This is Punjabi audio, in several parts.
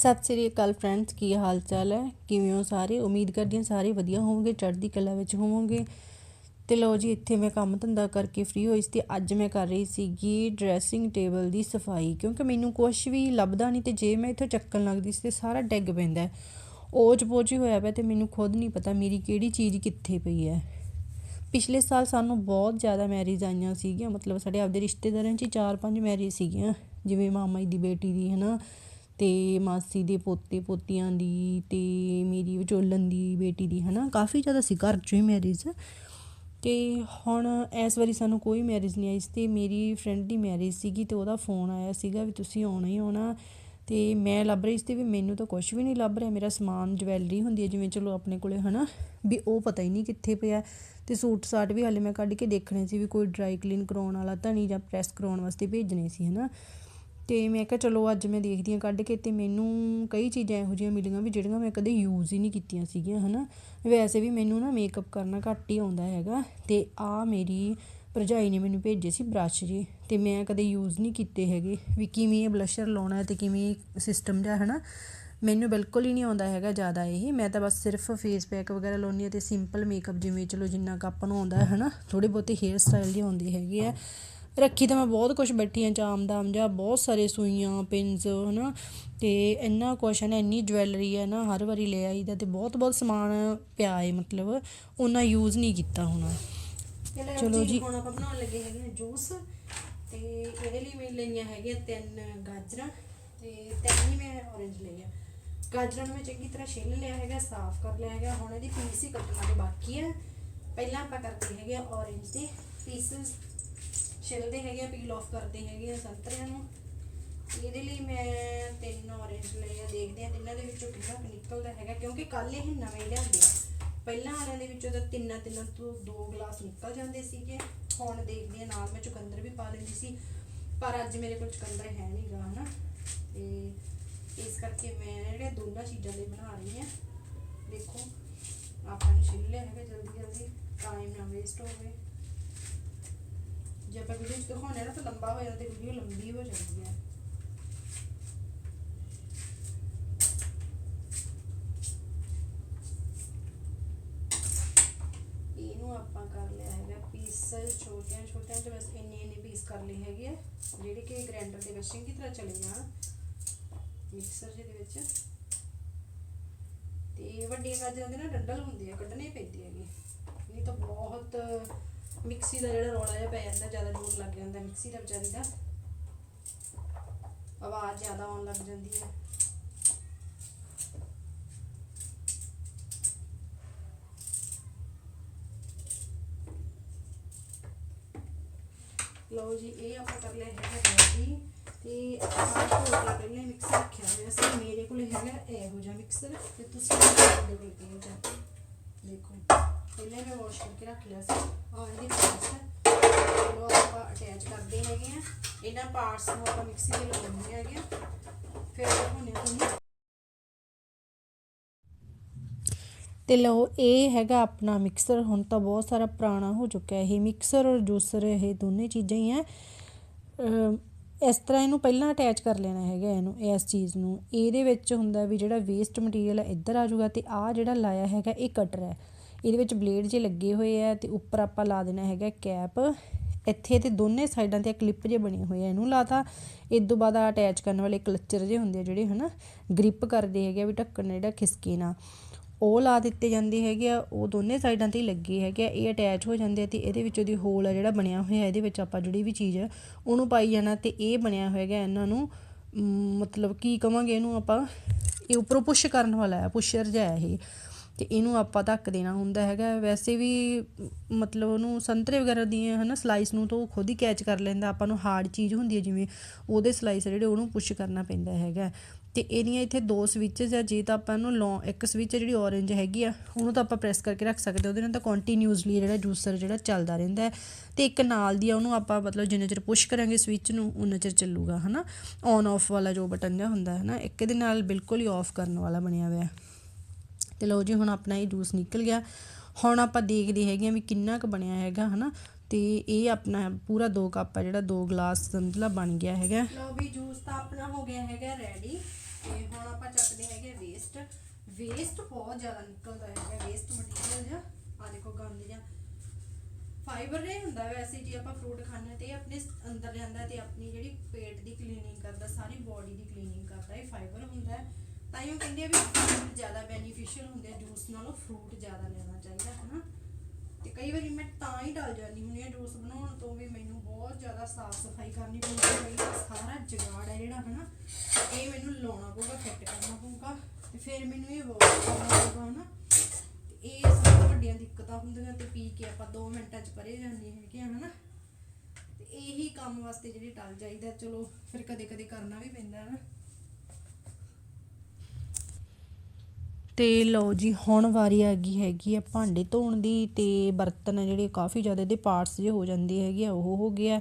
ਸਤਿ ਸ੍ਰੀ ਅਕਾਲ ਫਰੈਂਡਸ ਕੀ ਹਾਲ ਚਾਲ ਹੈ? ਕਿਵੇਂ ਹੋ ਸਾਰੇ? ਉਮੀਦ ਕਰਦੀ ਹਾਂ ਸਾਰੇ ਵਧੀਆ ਹੋਵੋਗੇ, ਚੜ੍ਹਦੀ ਕਲਾ ਵਿੱਚ ਹੋਵੋਗੇ। ਤੇ ਲਓ ਜੀ, ਇੱਥੇ ਮੈਂ ਕੰਮ ਧੰਦਾ ਕਰਕੇ ਫ੍ਰੀ ਹੋਈ ਸੀ ਤੇ ਅੱਜ ਮੈਂ ਕਰ ਰਹੀ ਸੀਗੀ ਡਰੈਸਿੰਗ ਟੇਬਲ ਦੀ ਸਫ਼ਾਈ। ਕਿਉਂਕਿ ਮੈਨੂੰ ਕੁਝ ਵੀ ਲੱਭਦਾ ਨਹੀਂ ਤੇ ਜੇ ਮੈਂ ਇੱਥੋਂ ਚੱਕਣ ਲੱਗਦੀ ਸੀ ਤੇ ਸਾਰਾ ਡਿੱਗ ਪੈਂਦਾ ਹੈ। ਓਜ ਪੋਜ ਹੀ ਹੋਇਆ ਪਿਆ ਤੇ ਮੈਨੂੰ ਖੁਦ ਨਹੀਂ ਪਤਾ ਮੇਰੀ ਕਿਹੜੀ ਚੀਜ਼ ਕਿੱਥੇ ਪਈ ਹੈ। ਪਿਛਲੇ ਸਾਲ ਸਾਨੂੰ ਬਹੁਤ ਜ਼ਿਆਦਾ ਮੈਰਿਜ ਆਈਆਂ ਸੀਗੀਆਂ, ਮਤਲਬ ਸਾਡੇ ਆਪਦੇ ਰਿਸ਼ਤੇਦਾਰਾਂ 'ਚ ਹੀ ਚਾਰ ਪੰਜ ਮੈਰਿਜ ਸੀਗੀਆਂ। ਜਿਵੇਂ ਮਾਮਾ ਜੀ ਦੀ ਬੇਟੀ ਦੀ, ਹਨਾ? ਅਤੇ ਮਾਸੀ ਦੇ ਪੋਤੇ ਪੋਤੀਆਂ ਦੀ ਅਤੇ ਮੇਰੀ ਵਿਚੋਲਨ ਦੀ ਬੇਟੀ ਦੀ ਹੈ ਨਾ ਕਾਫੀ ਜ਼ਿਆਦਾ ਸੀ ਘਰ 'ਚੋਂ ਹੀ ਮੈਰਿਜ ਅਤੇ ਹੁਣ ਇਸ ਵਾਰੀ ਸਾਨੂੰ ਕੋਈ ਮੈਰਿਜ ਨਹੀਂ ਆਈ ਸੀ ਤੇ ਮੇਰੀ ਫਰੈਂਡ ਦੀ ਮੈਰਿਜ ਸੀਗੀ ਅਤੇ ਉਹਦਾ ਫੋਨ ਆਇਆ ਸੀਗਾ ਵੀ ਤੁਸੀਂ ਆਉਣਾ ਹੀ ਆਉਣਾ। ਅਤੇ ਮੈਂ ਲੱਭ ਰਹੀ ਸੀ ਤੇ ਵੀ ਮੈਨੂੰ ਤਾਂ ਕੁਝ ਵੀ ਨਹੀਂ ਲੱਭ ਰਿਹਾ। ਮੇਰਾ ਸਮਾਨ ਜਵੈਲਰੀ ਹੁੰਦੀ ਹੈ, ਜਿਵੇਂ ਚਲੋ ਆਪਣੇ ਕੋਲੇ, ਹਨਾ? ਵੀ ਉਹ ਪਤਾ ਹੀ ਨਹੀਂ ਕਿੱਥੇ ਪਿਆ। ਤੇ ਸੂਟ ਸਾਟ ਵੀ ਹਾਲੇ ਮੈਂ ਕੱਢ ਕੇ ਦੇਖਣੇ ਸੀ ਵੀ ਕੋਈ ਡਰਾਈ ਕਲੀਨ ਕਰਾਉਣ ਵਾਲਾ ਤਾਂ ਨਹੀਂ ਜਾਂ ਪ੍ਰੈਸ ਕਰਾਉਣ ਵਾਸਤੇ ਭੇਜਣੇ ਸੀ, ਹਨਾ? ਅਤੇ ਮੈਂ ਕਿਹਾ ਚਲੋ ਅੱਜ ਮੈਂ ਦੇਖਦੀ ਹਾਂ ਕੱਢ ਕੇ ਅਤੇ ਮੈਨੂੰ ਕਈ ਚੀਜ਼ਾਂ ਇਹੋ ਜਿਹੀਆਂ ਮਿਲੀਆਂ ਵੀ ਜਿਹੜੀਆਂ ਮੈਂ ਕਦੇ ਯੂਜ਼ ਹੀ ਨਹੀਂ ਕੀਤੀਆਂ ਸੀਗੀਆਂ ਹੈ ਨਾ ਵੈਸੇ ਵੀ ਮੈਨੂੰ ਨਾ ਮੇਕਅਪ ਕਰਨਾ ਘੱਟ ਹੀ ਆਉਂਦਾ ਹੈਗਾ ਅਤੇ ਆਹ ਮੇਰੀ ਭਰਜਾਈ ਨੇ ਮੈਨੂੰ ਭੇਜੇ ਸੀ ਬਰੱਸ਼ ਜੀ ਅਤੇ ਮੈਂ ਕਦੇ ਯੂਜ਼ ਨਹੀਂ ਕੀਤੇ ਹੈਗੇ ਵੀ ਕਿਵੇਂ ਇਹ ਬਲਸ਼ਰ ਲਾਉਣਾ ਅਤੇ ਕਿਵੇਂ ਸਿਸਟਮ ਜਿਹਾ ਹੈ ਨਾ ਮੈਨੂੰ ਬਿਲਕੁਲ ਹੀ ਨਹੀਂ ਆਉਂਦਾ ਹੈਗਾ ਜ਼ਿਆਦਾ ਇਹ। ਮੈਂ ਤਾਂ ਬਸ ਸਿਰਫ ਫੇਸ ਪੈਕ ਵਗੈਰਾ ਲਾਉਂਦੀ ਹਾਂ ਅਤੇ ਸਿੰਪਲ ਮੇਕਅਪ ਜਿਵੇਂ ਚਲੋ ਜਿੰਨਾ ਕੁ ਆਪਾਂ ਨੂੰ ਆਉਂਦਾ ਹੈ ਨਾ ਥੋੜ੍ਹੇ ਬਹੁਤੇ ਹੇਅਰ ਸਟਾਈਲ ਜਿਹੇ ਆਉਂਦੇ ਹੈਗੇ ਆ। ਰੱਖੀ ਤਾਂ ਮੈਂ ਬਹੁਤ ਕੁਝ ਬੈਠੀ ਹਾਂ ਚਾਮ ਦਾਮ ਜਾਂ ਬਹੁਤ ਸਾਰੇ ਸੂਈਆਂ ਪਿੰਸ ਹਨਾ। ਤੇ ਇੰਨਾ ਕੁਛ ਹੈ ਨਾ ਇੰਨੀ ਜਵੈਲਰੀ ਹੈ ਨਾ ਹਰ ਵਾਰੀ ਲੈ ਆਈਦਾ ਤੇ ਬਹੁਤ ਬਹੁਤ ਸਮਾਨ ਪਿਆ ਹੈ ਮਤਲਬ ਉਹਨਾਂ ਯੂਜ਼ ਨਹੀਂ ਕੀਤਾ ਹੁਣ। ਚਲੋ ਜੀ। ਹੁਣ ਆਪਾਂ ਬਣਾਉਣ ਲੱਗੇ ਹੈਗੇ ਜੂਸ। ਤੇ ਇਹਦੇ ਲਈ ਮੈਂ ਲਈਆਂ ਹੈਗੀਆਂ ਤਿੰਨ ਗਾਜਰਾਂ ਤੇ ਤਿੰਨ ਹੀ ਮੈਂ ਔਰੇਂਜ ਲਈ ਆ ਗਾਜਰਾਂ ਨੂੰ ਮੈਂ ਚੰਗੀ ਤਰ੍ਹਾਂ ਛਿੱਲ ਲਿਆ ਹੈਗਾ ਸਾਫ਼ ਕਰ ਲਿਆ ਹੈਗਾ। ਹੁਣ ਇਹਦੀ ਪੀਸ ਹੀ ਕੱਟਣਾ ਤੇ ਬਾਕੀ ਹੈ। ਪਹਿਲਾਂ ਆਪਾਂ ਕਰਦੇ ਹੈਗੇ ਔਰੇਂਜ ਦੇ ਪੀਸਸ ਛਿੱਲਦੇ ਹੈਗੇ ਆ ਪੀਲ ਆਫ ਕਰਦੇ ਹੈਗੇ ਆ ਸੰਤਰਿਆਂ ਨੂੰ। ਇਹਦੇ ਲਈ ਮੈਂ ਤਿੰਨ ਔਰੇਂਜ ਲਏ ਆ, ਦੇਖਦੇ ਆ ਤਿੰਨਾਂ ਦੇ ਵਿੱਚੋਂ ਕਿੰਨਾ ਕੁ ਨਿਕਲਦਾ ਹੈਗਾ, ਕਿਉਂਕਿ ਕੱਲ ਇਹ ਨਵੇਂ ਲਿਆਂਦੇ ਆ। ਪਹਿਲਾਂ ਵਾਲਿਆਂ ਦੇ ਵਿੱਚੋਂ ਤਾਂ ਤਿੰਨਾਂ ਤਿੰਨਾਂ ਤੋਂ ਦੋ ਗਲਾਸ ਨਿਕਲ ਜਾਂਦੇ ਸੀਗੇ। ਹੁਣ ਦੇਖਦੇ ਆ, ਨਾਲ ਮੈਂ ਚੁਕੰਦਰ ਵੀ ਪਾ ਲੈਂਦੀ ਸੀ, ਪਰ ਅੱਜ ਮੇਰੇ ਕੋਲ ਚੁਕੰਦਰ ਹੈ ਨਹੀਂਗਾ ਹਨਾ। ਤੇ ਇਸ ਕਰਕੇ ਮੈਂ ਜਿਹੜੇ ਦੋਨਾਂ ਚੀਜ਼ਾਂ ਦੇ ਬਣਾ ਰਹੀ ਹਾਂ ਦੇਖੋ, ਆਪਾਂ ਨੇ ਛਿੱਲ ਲਿਆ ਹੈਗਾ ਜਲਦੀ ਜਲਦੀ ਟਾਈਮ ਨਾ ਵੇਸਟ ਹੋਵੇ। ਜੇ ਆਪਾਂ ਵੀਡੀਓ ਚ ਦਿਖਾਉਣੇ ਨਾ ਤਾਂ ਲੰਬਾ ਹੋ ਜਾਂਦਾ ਤੇ ਵੀਡੀਓ ਲੰਬੀ ਹੋ ਜਾਂਦੀ ਹੈ ਇਹਨੂੰ ਆਪਾਂ ਕਰ ਲਿਆ ਹੈਗਾ ਪੀਸ ਛੋਟਿਆਂ ਛੋਟਿਆਂ ਚ ਬਸ ਇੰਨੇ ਇੰਨੇ ਪੀਸ ਕਰ ਲਏ ਹੈਗੇ ਆ, ਜਿਹੜੇ ਕਿ ਗ੍ਰੈਂਡਰ ਦੇ ਵਿੱਚ ਚੰਗੀ ਤਰ੍ਹਾਂ ਚਲੇ ਜਾਣ। ਮਿਕਸਰ ਜਿਹਦੇ ਵਿੱਚ। ਤੇ ਵੱਡੀਆਂ ਗਾਜਰਾਂ ਦੇ ਨਾ ਡੰਡਲ ਹੁੰਦੇ ਆ, ਕੱਢਣੇ ਪੈਂਦੇ ਹੈਗੇ। ਨਹੀਂ ਤਾਂ ਬਹੁਤ ਮਿਕਸੀ ਦਾ ਜਿਹੜਾ ਰੌਲਾ ਜਿਹਾ ਪੈ ਜਾਂਦਾ ਜ਼ਿਆਦਾ ਜ਼ੋਰ ਲੱਗ ਜਾਂਦਾ ਮਿਕਸੀ ਦਾ ਵਿਚਾਰੀ ਦਾ ਆਵਾਜ਼ ਜ਼ਿਆਦਾ ਆਉਣ ਲੱਗ ਜਾਂਦੀ ਹੈ ਲਓ ਜੀ ਇਹ ਆਪਾਂ ਕਰ ਲਿਆ ਹੈਗਾ ਰੈਡੀ ਤੇ ਆਪਾਂ ਧੋ ਕੇ ਪਹਿਲਾਂ ਹੀ ਮਿਕਸਰ ਰੱਖਿਆ ਹੋਇਆ ਸੀ ਮੇਰੇ ਕੋਲ ਹੈਗਾ ਇਹੋ ਜਿਹਾ ਮਿਕਸਰ ਤੇ ਤੁਸੀਂ ਤੁਹਾਡੇ ਕੋਲ ਕਿਹੋ ਜਿਹਾ ਦੇਖੋ ਪਹਿਲਾਂ ਹੀ ਮੈਂ ਵਾਸ਼ ਕਰਕੇ ਰੱਖ ਲਿਆ ਸੀ ਆਹ ਇਹਦੀ ਪਾਰਟਸ ਚਲੋ ਆਪਾਂ ਅਟੈਚ ਕਰਦੇ ਹੈਗੇ ਆ ਇਹਨਾਂ ਪਾਰਟਸ ਨੂੰ ਆਪਾਂ ਮਿਕਸੀ ਦੇ ਲਗਾਉਣੇ ਹੈਗੇ ਫਿਰ ਦਿਖਾਉਂਦੇ ਹਾਂ ਤੇ ਲਓ, ਇਹ ਹੈਗਾ ਆਪਣਾ ਮਿਕਸਰ ਹੁਣ ਤਾਂ ਬਹੁਤ ਸਾਰਾ ਪੁਰਾਣਾ ਹੋ ਚੁੱਕਿਆ ਇਹ ਮਿਕਸਰ ਔਰ ਜੂਸਰ ਇਹ ਦੋਨੇ ਚੀਜ਼ਾਂ ਹੀ ਹੈ ਇਸ ਤਰ੍ਹਾਂ ਇਹਨੂੰ ਪਹਿਲਾਂ ਅਟੈਚ ਕਰ ਲੈਣਾ ਹੈਗਾ ਇਹਨੂੰ, ਇਸ ਚੀਜ਼ ਨੂੰ। ਇਹਦੇ ਵਿੱਚ ਹੁੰਦਾ ਵੀ ਜਿਹੜਾ ਵੇਸਟ ਮਟੀਰੀਅਲ ਹੈ ਇੱਧਰ ਆ ਜਾਊਗਾ ਤੇ ਆਹ ਜਿਹੜਾ ਲਾਇਆ ਹੈਗਾ, ਇਹ ਕਟਰ ਹੈ ਇਹਦੇ ਵਿੱਚ ਬਲੇਡ ਜੇ ਲੱਗੇ ਹੋਏ ਆ ਤੇ ਉੱਪਰ ਆਪਾਂ ਲਾ ਦੇਣਾ ਹੈਗਾ ਕੈਪ ਇੱਥੇ ਤੇ ਦੋਨੇ ਸਾਈਡਾਂ ਤੇ ਕਲਿੱਪ ਜੇ ਬਣੇ ਹੋਏ ਆ, ਇਹਨੂੰ ਲਾਤਾ ਇਸ ਤੋਂ ਬਾਅਦ ਅਟੈਚ ਕਰਨ ਵਾਲੇ ਕਲਚਰ ਜੇ ਹੁੰਦੇ ਆ ਜਿਹੜੇ ਹਨਾ ਗ੍ਰਿਪ ਕਰਦੇ ਹੈਗੇ ਆ ਵੀ ਢੱਕਣ ਜਿਹੜਾ ਖਿਸਕੇ ਨਾ ਉਹ ਲਾ ਦਿੱਤੇ ਜਾਂਦੇ ਹੈਗੇ ਆ, ਉਹ ਦੋਨੇ ਸਾਈਡਾਂ ਤੇ ਹੀ ਲੱਗੇ ਹੈਗੇ ਆ, ਇਹ ਅਟੈਚ ਹੋ ਜਾਂਦੇ ਆ ਤੇ ਇਹਦੇ ਵਿੱਚ ਉਹਦੀ ਹੋਲ ਆ ਜਿਹੜਾ ਬਣਿਆ ਹੋਇਆ, ਇਹਦੇ ਵਿੱਚ ਆਪਾਂ ਜਿਹੜੀ ਵੀ ਚੀਜ਼ ਆ, ਉਹਨੂੰ ਪਾਈ ਜਾਣਾ ਤੇ ਇਹ ਬਣਿਆ ਹੋਏਗਾ ਇਹਨਾਂ ਨੂੰ ਮਤਲਬ ਕੀ ਕਵਾਂਗੇ ਇਹਨੂੰ ਆਪਾਂ, ਇਹ ਉੱਪਰੋਂ ਪੁਸ਼ ਕਰਨ ਵਾਲਾ ਹੈ ਪੁਸ਼ਰ ਜਿਹਾ ਇਹ। ਤੇ ਇਹਨੂੰ ਆਪਾਂ ਧੱਕ ਦੇਣਾ ਹੁੰਦਾ ਹੈਗਾ। ਵੈਸੇ ਵੀ ਮਤਲਬ ਉਹਨੂੰ ਸੰਤਰੇ ਵਗੈਰਾ ਦੀਆਂ ਹਨਾ ਸਲਾਈਸ ਨੂੰ ਤਾਂ ਉਹ ਖੁਦ ਹੀ ਕੈਚ ਕਰ ਲੈਂਦਾ। ਆਪਾਂ ਨੂੰ ਹਾਰਡ ਚੀਜ਼ ਹੁੰਦੀ ਹੈ ਜਿਵੇਂ ਉਹਦੇ ਸਲਾਈਸ ਜਿਹੜੇ ਉਹਨੂੰ ਪੁਸ਼ ਕਰਨਾ ਪੈਂਦਾ ਹੈਗਾ। ਤੇ ਇਹਦੀਆਂ ਇੱਥੇ ਦੋ ਸਵਿਚਸ ਆ। ਜੇ ਤਾਂ ਆਪਾਂ ਇਹਨੂੰ ਲੌ ਇੱਕ ਸਵਿਚ ਜਿਹੜੀ orange ਹੈਗੀ ਆ, ਉਹਨੂੰ ਤਾਂ ਆਪਾਂ ਪ੍ਰੈਸ ਕਰਕੇ ਰੱਖ ਸਕਦੇ ਉਹਦੇ ਨਾਲ ਤਾਂ ਕੰਟੀਨਿਊਸਲੀ ਜਿਹੜਾ ਜੂਸਰ ਜਿਹੜਾ ਚੱਲਦਾ ਰਹਿੰਦਾ ਹੈ। ਤੇ ਇੱਕ ਨਾਲ ਦੀ ਆ, ਉਹਨੂੰ ਆਪਾਂ ਮਤਲਬ ਜਿੰਨਾ ਚਿਰ ਪੁਸ਼ ਕਰਾਂਗੇ ਸਵਿਚ ਨੂੰ, ਉਨਾ ਚਿਰ ਚੱਲੂਗਾ, ਹਨਾ। ਔਨ ਆਫ ਵਾਲਾ ਜੋ ਬਟਨ ਜਿਹਾ ਹੁੰਦਾ ਹੈ ਨਾ, ਇੱਕ ਦੇ ਨਾਲ ਬਿਲਕੁਲ ਹੀ ਆਫ ਕਰਨ ਵਾਲਾ ਬਣਿਆ ਹੋਇਆ। ਤੇ ਲਓ ਜੀ, ਹੁਣ ਆਪਣਾ ਇਹ ਜੂਸ ਨਿਕਲ ਗਿਆ। ਹੁਣ ਆਪਾਂ ਦੇਖਦੇ ਹੈਗੇ ਆ ਵੀ ਕਿੰਨਾ ਕੁ ਬਣਿਆ ਹੈਗਾ, ਹਨਾ? ਤੇ ਇਹ ਆਪਣਾ ਪੂਰਾ 2 ਕੱਪ ਆ ਜਿਹੜਾ 2 ਗਲਾਸ ਸਮਝ ਬਣ ਗਿਆ ਹੈਗਾ। ਲਓ ਵੀ ਜੂਸ ਤਾਂ ਆਪਣਾ ਹੋ ਗਿਆ ਹੈਗਾ ਰੈਡੀ ਤੇ ਹੁਣ ਆਪਾਂ ਚੱਕਦੇ ਹੈਗੇ ਵੇਸਟ ਵੇਸਟ ਬਹੁਤ ਜ਼ਿਆਦਾ ਨਿਕਲਦਾ ਹੈਗਾ ਵੇਸਟ ਮਟੀਰੀਅਲ ਜਿਹਾ। ਆ ਦੇਖੋ ਗੰਦ ਜਿਹਾ। ਫਾਈਬਰ ਨਹੀਂ ਹੁੰਦਾ ਵੈਸੇ ਜੇ, ਆਪਾਂ ਫਰੂਟ ਖਾਂਦੇ ਤੇ ਆਪਣੇ ਅੰਦਰ ਜਾਂਦਾ ਤੇ ਆਪਣੀ ਜਿਹੜੀ ਪੇਟ ਦੀ ਕਲੀਨਿੰਗ ਕਰਦਾ, ਸਾਰੀ ਬਾਡੀ ਦੀ ਕਲੀਨਿੰਗ ਕਰਦਾ, ਇਹ ਫਾਈਬਰ ਹੁੰਦਾ। ਹੈ ਤਾਂ ਹੀ ਉਹ ਕਹਿੰਦੇ ਆ ਵੀ ਫਰੂਟ ਜ਼ਿਆਦਾ ਬੈਨੀਫੀਸ਼ੀਅਲ ਹੁੰਦੇ ਆ ਜੂਸ ਨਾਲੋਂ ਫਰੂਟ ਜ਼ਿਆਦਾ ਲੈਣਾ ਚਾਹੀਦਾ ਹੈ ਨਾ ਤੇ ਕਈ ਵਾਰੀ ਮੈਂ ਤਾਂ ਹੀ ਡਲ ਜਾਂਦੀ ਹੁੰਦੀ ਆ ਜੂਸ ਬਣਾਉਣ ਤੋਂ ਵੀ ਮੈਨੂੰ ਬਹੁਤ ਜ਼ਿਆਦਾ ਸਾਫ਼ ਸਫ਼ਾਈ ਕਰਨੀ ਪੈਂਦੀ ਹੈ ਸਾਰਾ ਜਗਾੜ ਹੈ ਜਿਹੜਾ, ਹਨਾ? ਇਹ ਮੈਨੂੰ ਲਾਉਣਾ ਪਊਗਾ ਫਿੱਟ ਕਰਨਾ ਪਊਗਾ, ਤੇ ਫਿਰ ਮੈਨੂੰ ਇਹ ਵਾਸ਼ ਕਰਨਾ ਪਊਗਾ, ਹਨਾ? ਤੇ ਇਹ ਸਭ ਵੱਡੀਆਂ ਦਿੱਕਤਾਂ ਹੁੰਦੀਆਂ ਤੇ ਪੀ ਕੇ ਆਪਾਂ 2 ਮਿੰਟਾਂ 'ਚ ਪਰੇ ਜਾਂਦੇ ਹੈਗੇ ਆ, ਹਨਾ? ਤੇ ਇਹੀ ਕੰਮ ਵਾਸਤੇ ਜਿਹੜੇ ਟਲ ਜਾਈਦਾ, ਚਲੋ, ਫਿਰ ਕਦੇ ਕਦੇ ਕਰਨਾ ਵੀ ਪੈਂਦਾ ਨਾ ਅਤੇ ਲਓ ਜੀ, ਹੁਣ ਵਾਰੀ ਆ ਗਈ ਹੈਗੀ ਆ ਭਾਂਡੇ ਧੋਣ ਦੀ ਅਤੇ ਬਰਤਨ ਆ ਜਿਹੜੇ ਕਾਫੀ ਜ਼ਿਆਦਾ ਇਹਦੇ ਪਾਰਟਸ ਜੇ ਹੋ ਜਾਂਦੇ ਹੈਗੇ ਆ, ਉਹ ਹੋ ਗਿਆ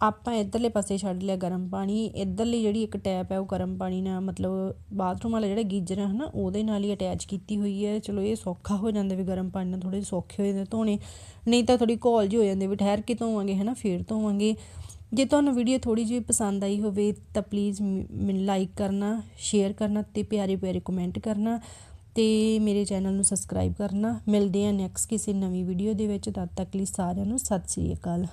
ਆਪਾਂ ਇੱਧਰਲੇ ਪਾਸੇ ਛੱਡ ਲਿਆ ਗਰਮ ਪਾਣੀ, ਇਧਰਲੀ ਜਿਹੜੀ ਇੱਕ ਟੈਪ ਹੈ ਉਹ ਗਰਮ ਪਾਣੀ ਨਾਲ ਮਤਲਬ ਬਾਥਰੂਮ ਵਾਲਾ ਜਿਹੜਾ ਗੀਜ਼ਰ ਹੈ ਨਾ ਉਹਦੇ ਨਾਲ ਹੀ ਅਟੈਚ ਕੀਤੀ ਹੋਈ ਹੈ ਚਲੋ ਇਹ ਸੌਖਾ ਹੋ ਜਾਂਦਾ ਵੀ ਗਰਮ ਪਾਣੀ ਨਾਲ ਥੋੜੇ ਸੌਖੇ ਹੋ ਜਾਂਦੇ ਧੋਣੇ, ਨਹੀਂ ਤਾਂ ਥੋੜੀ ਘੋਲ ਜਿਹੀ ਹੋ ਜਾਂਦੀ ਵੀ ਠਹਿਰ ਕੇ ਧੋਵਾਂਗੇ ਹੈ ਨਾ ਫੇਰ ਧੋਵਾਂਗੇ। ਜੇ ਤੁਹਾਨੂੰ ਵੀਡੀਓ ਥੋੜੀ ਜਿਹੀ ਪਸੰਦ ਆਈ ਹੋਵੇ ਤਾਂ ਪਲੀਜ਼ ਮੈਨੂੰ ਲਾਈਕ ਕਰਨਾ ਸ਼ੇਅਰ ਕਰਨਾ ਤੇ ਪਿਆਰੇ ਪਿਆਰੇ ਕਮੈਂਟ ਕਰਨਾ ਤੇ ਮੇਰੇ ਚੈਨਲ ਨੂੰ ਸਬਸਕ੍ਰਾਈਬ ਕਰਨਾ। ਮਿਲਦੇ ਆ ਨੈਕਸਟ ਕਿਸੇ ਨਵੀਂ ਵੀਡੀਓ ਦੇ ਵਿੱਚ, ਤਦ ਤੱਕ ਲਈ ਸਾਰਿਆਂ ਨੂੰ ਸਤਿ ਸ੍ਰੀ ਅਕਾਲ।